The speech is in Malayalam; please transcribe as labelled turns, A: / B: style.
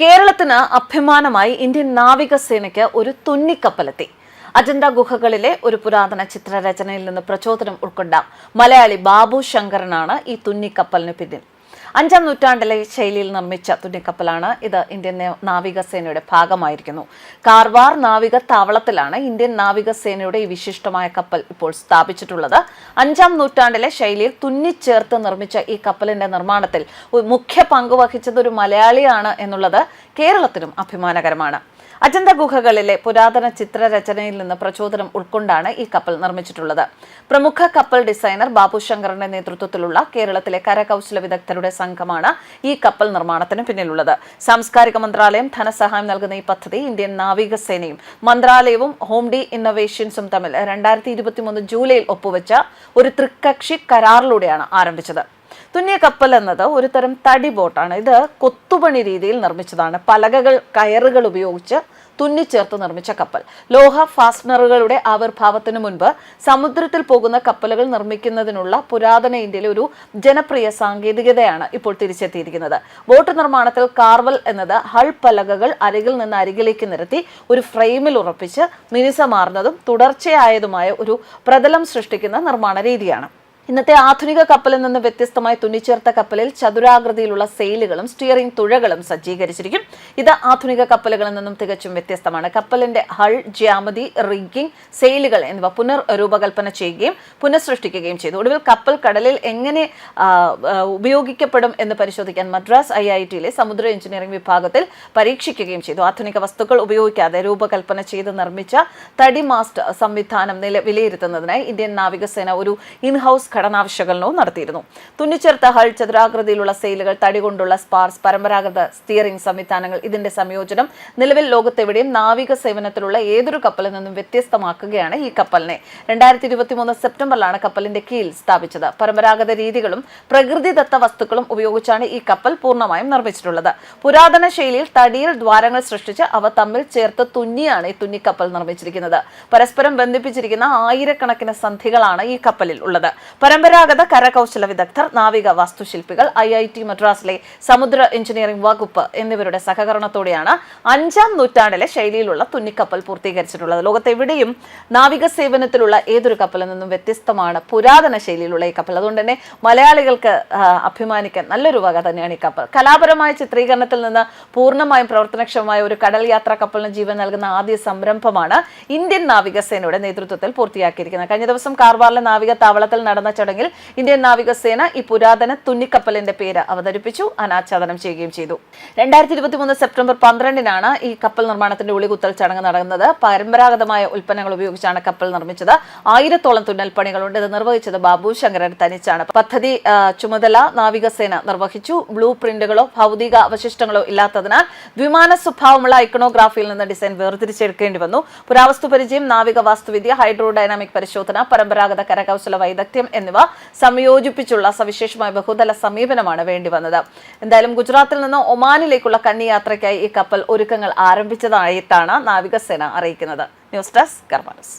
A: കേരളത്തിന് അഭിമാനമായി ഇന്ത്യൻ നാവികസേനയ്ക്ക് ഒരു തുന്നിക്കപ്പലെത്തി. അജന്ത ഗുഹകളിലെ ഒരു പുരാതന ചിത്രരചനയിൽ നിന്ന് പ്രചോദനം ഉൾക്കൊണ്ട മലയാളി ബാബു ശങ്കരനാണ് ഈ തുന്നിക്കപ്പലിന് പിന്നിൽ. അഞ്ചാം നൂറ്റാണ്ടിലെ ശൈലിയിൽ നിർമ്മിച്ച തുന്നിക്കപ്പലാണ് ഇത് ഇന്ത്യൻ നാവികസേനയുടെ ഭാഗമായിരിക്കുന്നു. കാർവാർ നാവിക താവളത്തിലാണ് ഇന്ത്യൻ നാവികസേനയുടെ ഈ വിശിഷ്ടമായ കപ്പൽ ഇപ്പോൾ സ്ഥാപിച്ചിട്ടുള്ളത്. അഞ്ചാം നൂറ്റാണ്ടിലെ ശൈലിയിൽ തുന്നിച്ചേർത്ത് നിർമ്മിച്ച ഈ കപ്പലിന്റെ നിർമ്മാണത്തിൽ മുഖ്യ പങ്ക് വഹിച്ചത് ഒരു മലയാളിയാണ് എന്നുള്ളത് കേരളത്തിനും അഭിമാനകരമാണ്. അജന്ത ഗുഹകളിലെ പുരാതന ചിത്രരചനയിൽ നിന്ന് പ്രചോദനം ഉൾക്കൊണ്ടാണ് ഈ കപ്പൽ നിർമ്മിച്ചിട്ടുള്ളത്. പ്രമുഖ കപ്പൽ ഡിസൈനർ ബാബു ശങ്കറിന്റെ നേതൃത്വത്തിലുള്ള കേരളത്തിലെ കരകൗശല വിദഗ്ധരുടെ സംഘമാണ് ഈ കപ്പൽ നിർമ്മാണത്തിന് പിന്നിലുള്ളത്. സാംസ്കാരിക മന്ത്രാലയം ധനസഹായം നൽകുന്ന ഈ പദ്ധതി ഇന്ത്യൻ നാവികസേനയും മന്ത്രാലയവും ഹോം ഡി ഇന്നൊവേഷൻസും തമ്മിൽ രണ്ടായിരത്തി ഇരുപത്തിമൂന്ന് ജൂലൈയിൽ ഒപ്പുവെച്ച ഒരു തൃക്കക്ഷി കരാറിലൂടെയാണ് ആരംഭിച്ചത്. തുന്നിയ കപ്പൽ എന്നത് ഒരു തരം തടി ബോട്ടാണ്. ഇത് കൊത്തുപണി രീതിയിൽ നിർമ്മിച്ചതാണ്. പലകകൾ കയറുകൾ ഉപയോഗിച്ച് തുന്നിച്ചേർത്ത് നിർമ്മിച്ച കപ്പൽ. ലോഹ ഫാസ്റ്റ്നറുകളുടെ ആവിർഭാവത്തിന് മുൻപ് സമുദ്രത്തിൽ പോകുന്ന കപ്പലുകൾ നിർമ്മിക്കുന്നതിനുള്ള പുരാതന ഇന്ത്യയിലെ ഒരു ജനപ്രിയ സാങ്കേതികതയാണ് ഇപ്പോൾ തിരിച്ചെത്തിയിരിക്കുന്നത്. ബോട്ട് നിർമ്മാണത്തിൽ കാർവൽ എന്നത് ഹൾ പലകകൾ അരികിൽ നിന്ന് അരികിലേക്ക് നിരത്തി ഒരു ഫ്രെയിമിൽ ഉറപ്പിച്ച് മിനുസമാർന്നതും തുടർച്ചയായതുമായ ഒരു പ്രതലം സൃഷ്ടിക്കുന്ന നിർമ്മാണ രീതിയാണ്. ഇന്നത്തെ ആധുനിക കപ്പലിൽ നിന്ന് വ്യത്യസ്തമായി തുന്നിച്ചേർത്ത കപ്പലിൽ ചതുരാകൃതിയിലുള്ള സെയിലുകളും സ്റ്റിയറിംഗ് തുഴകളും സജ്ജീകരിച്ചിരിക്കും. ഇത് ആധുനിക കപ്പലുകളിൽ നിന്നും തികച്ചും വ്യത്യസ്തമാണ്. കപ്പലിന്റെ ഹൾ ജ്യാമതി റിഗിംഗ് സെയിലുകൾ എന്നിവ പുനർ രൂപകൽപ്പന ചെയ്യുകയും പുനഃസൃഷ്ടിക്കുകയും ചെയ്തു. ഒടുവിൽ കപ്പൽ കടലിൽ എങ്ങനെ ഉപയോഗിക്കപ്പെടും എന്ന് പരിശോധിക്കാൻ മദ്രാസ് ഐ ഐ ടിയിലെ സമുദ്ര എഞ്ചിനീയറിംഗ് വിഭാഗത്തിൽ പരീക്ഷിക്കുകയും ചെയ്തു. ആധുനിക വസ്തുക്കൾ ഉപയോഗിക്കാതെ രൂപകൽപ്പന ചെയ്ത് നിർമ്മിച്ച തടി മാസ്റ്റ് സംവിധാനം വിലയിരുത്തുന്നതിനായി ഇന്ത്യൻ നാവികസേന ഒരു ഇൻ ഹൗസ് നടത്തിയിരുന്നു. തുന്നിച്ചേർത്ത ഹൾ ചതുരാകൃതിയിലുള്ള സെയിലുകൾ തടികൊണ്ടുള്ള സ്പാർസ് പരമ്പരാഗത സ്റ്റിയറിംഗ് സംവിധാനങ്ങൾ ഇതിന്റെ സംയോജനം നിലവിൽ ലോകത്തെവിടെയും നാവിക സേവനത്തിലുള്ള ഏതൊരു കപ്പലിൽ നിന്നും വ്യത്യസ്തമാക്കുകയാണ് ഈ കപ്പലിനെ. രണ്ടായിരത്തി ഇരുപത്തിമൂന്ന് സെപ്റ്റംബറിലാണ് കപ്പലിന്റെ കീൽ സ്ഥാപിച്ചത്. പരമ്പരാഗത രീതികളും പ്രകൃതിദത്ത വസ്തുക്കളും ഉപയോഗിച്ചാണ് ഈ കപ്പൽ പൂർണമായും നിർമ്മിച്ചിട്ടുള്ളത്. പുരാതന ശൈലിയിൽ തടിയിൽ ദ്വാരങ്ങൾ സൃഷ്ടിച്ച് അവ തമ്മിൽ ചേർത്ത് തുന്നിയാണ് ഈ തുന്നിക്കപ്പൽ നിർമ്മിച്ചിരിക്കുന്നത്. പരസ്പരം ബന്ധിപ്പിച്ചിരിക്കുന്ന ആയിരക്കണക്കിന് സന്ധികളാണ് ഈ കപ്പലിൽ ഉള്ളത്. പരമ്പരാഗത കരകൗശല വിദഗ്ധർ നാവിക വാസ്തുശില്പികൾ ഐ ഐ ടി മദ്രാസിലെ സമുദ്ര എഞ്ചിനീയറിംഗ് വകുപ്പ് എന്നിവരുടെ സഹകരണത്തോടെയാണ് അഞ്ചാം നൂറ്റാണ്ടിലെ ശൈലിയിലുള്ള തുന്നിക്കപ്പൽ പൂർത്തീകരിച്ചിട്ടുള്ളത്. ലോകത്തെവിടെയും നാവിക സേവനത്തിലുള്ള ഏതൊരു കപ്പലിൽ നിന്നും വ്യത്യസ്തമാണ് പുരാതന ശൈലിയിലുള്ള ഈ കപ്പൽ. അതുകൊണ്ട് തന്നെ മലയാളികൾക്ക് അഭിമാനിക്കാൻ നല്ലൊരു വക തന്നെയാണ് ഈ കപ്പൽ. കലാപരമായ ചിത്രീകരണത്തിൽ നിന്ന് പൂർണമായും പ്രവർത്തനക്ഷമമായ ഒരു കടൽ യാത്രാ കപ്പലിന് ജീവൻ നൽകുന്ന ആദ്യ സംരംഭമാണ് ഇന്ത്യൻ നാവികസേനയുടെ നേതൃത്വത്തിൽ പൂർത്തിയാക്കിയിരിക്കുന്നത്. കഴിഞ്ഞ ദിവസം കാർവാറിലെ നാവിക താവളത്തിൽ നടന്ന ചടങ്ങിൽ ഇന്ത്യൻ നാവികസേന ഈ പുരാതന തുന്നിക്കപ്പലിന്റെ പേര് അവതരിപ്പിച്ചു അനാച്ഛാദനം ചെയ്യുകയും ചെയ്തു. രണ്ടായിരത്തി ഇരുപത്തിമൂന്ന് സെപ്റ്റംബർ പന്ത്രണ്ടിനാണ് ഈ കപ്പൽ നിർമ്മാണത്തിന്റെ ഉളികുത്തൽ ചടങ്ങ് നടന്നത്. പരമ്പരാഗതമായ ഉൽപ്പന്നങ്ങൾ ഉപയോഗിച്ചാണ് കപ്പൽ നിർമ്മിച്ചത്. ആയിരത്തോളം തുന്നൽ പണികളുണ്ട്. ഇത് നിർവഹിച്ചത് ബാബു ശങ്കരൻ തനിച്ചാണ്. പദ്ധതി ചുമതല നാവികസേന നിർവഹിച്ചു. ബ്ലൂ പ്രിന്റുകളോ ഭൗതിക അവശിഷ്ടങ്ങളോ ഇല്ലാത്തതിനാൽ ദ്വിമാന സ്വഭാവമുള്ള ഐക്കണോഗ്രാഫിയിൽ നിന്ന് ഡിസൈൻ വേർതിരിച്ചെടുക്കേണ്ടി വന്നു. പുരാവസ്തു പരിചയം നാവിക വാസ്തുവിദ്യ ഹൈഡ്രോഡൈനാമിക് പരിശോധന പരമ്പരാഗത കരകൗശല വൈദഗ്ധ്യം എന്നിവ സംയോജിപ്പിച്ചുള്ള സവിശേഷമായ ബഹുതല സമീപനമാണ് വേണ്ടി വന്നത്. എന്തായാലും ഗുജറാത്തിൽ നിന്ന് ഒമാനിലേക്കുള്ള കന്നി യാത്രയ്ക്കായി ഈ കപ്പൽ ഒരുക്കങ്ങൾ ആരംഭിച്ചതായിട്ടാണ് നാവികസേന അറിയിക്കുന്നത്. News desk കർമാനസ്